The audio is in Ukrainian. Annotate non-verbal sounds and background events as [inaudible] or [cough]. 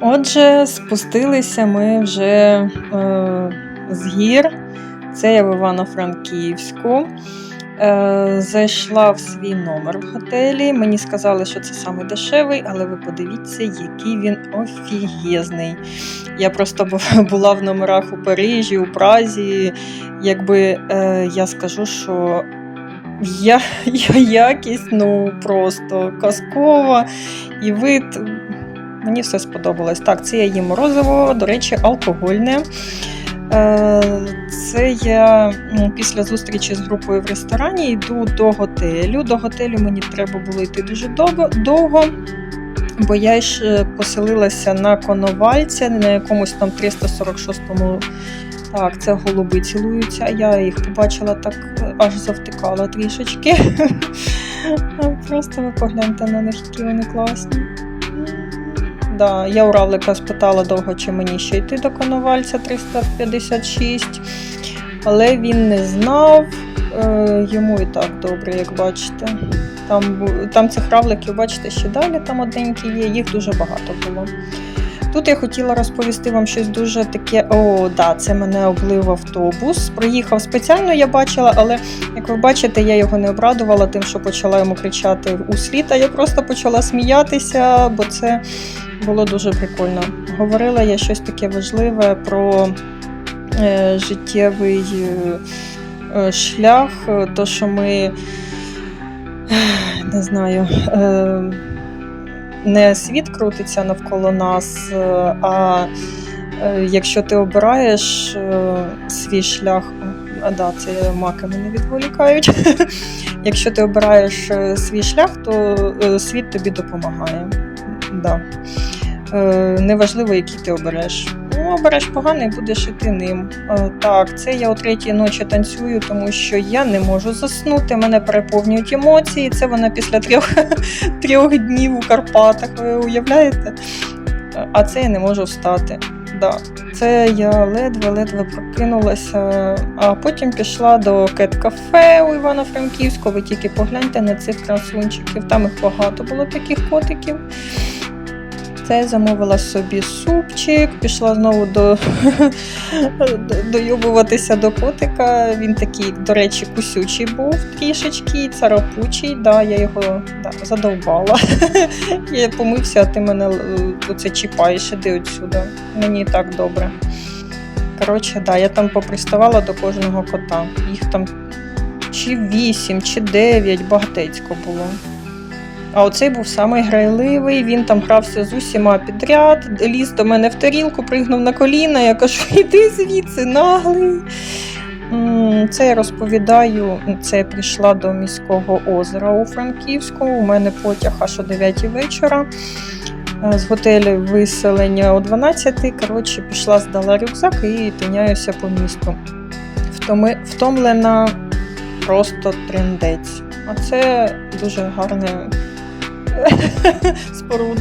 Отже, спустилися ми вже е, з гір. Це я в Івано-Франківську. Е, зайшла в свій номер в готелі. Мені сказали, що це саме дешевий, але ви подивіться, який він офігезний. Я просто [laughs] була в номерах у Парижі, у Празі. Якби е, я скажу, що я, [laughs] я якість ну просто казкова і вид. Мені все сподобалось. Так, це я їм морозиво, до речі, алкогольне. Е, Це я після зустрічі з групою в ресторані йду до готелю. До готелю мені треба було йти дуже довго, бо я ж е, поселилася на Коновальця, на якомусь там 346-му. Так, це голуби цілуються. Я їх побачила так, аж завтикала трішечки. [laughs] Просто ви погляньте на них, які вони класні. Да, я у Равлика спитала довго, чи мені ще йти до Коновальця 356, але він не знав. Е, йому і так добре, як бачите. Там, там цих равликів, бачите, ще далі там одненькі є, їх дуже багато було. Тут я хотіла розповісти вам щось дуже таке. О, да, це мене облив автобус. Проїхав спеціально, я бачила, але як ви бачите, я його не обрадувала тим, що почала йому кричати у слід, а я просто почала сміятися, бо це було дуже прикольно. Говорила я щось таке важливе про е, життєвий е, шлях, е, то, що ми не знаю. Е, не світ крутиться навколо нас, е, а е, якщо ти обираєш е, свій шлях, а да, це маки мене відволікають. [laughs] Якщо ти обираєш свій шлях, то світ тобі допомагає. Да. Неважливо, який ти обереш. Обереш поганий, будеш іти ним. Е, Так, це я о третій ночі танцюю, тому що я не можу заснути. Мене переповнюють емоції. Це вона після трьох, [laughs] трьох днів у Карпатах. Ви уявляєте? Е, А це я не можу встати. Да. Це я ледве-ледве прокинулася, а потім пішла до кет-кафе у Івано-Франківську. Ви тільки погляньте на цих красунчиків. Там їх багато було таких котиків. Це замовила собі супчик, пішла знову до [laughs] дойобуватися до котика. Він такий, до речі, кусючий був трішечки, царапучий. Да, я його да, задовбала. [laughs] Я помився, а ти мене е, оце чіпаєш, іди отсюди. Мені так добре. Коротше, да, я там поприставала до кожного кота. Їх там чи вісім, чи дев'ять, багатецько було. А оцей був самий грайливий, він там грався з усіма підряд, ліз до мене в тарілку, пригнув на коліна. Я кажу, [laughs] іди звідси, наглий. Це я розповідаю. Це я прийшла до міського озера у Франківську. У мене потяг аж о 9 вечора. Е, З готелю виселення о 12. Коротше, пішла, здала рюкзак і тиняюся по місту. Втомлена просто трендець. А це дуже гарне [laughs] споруда.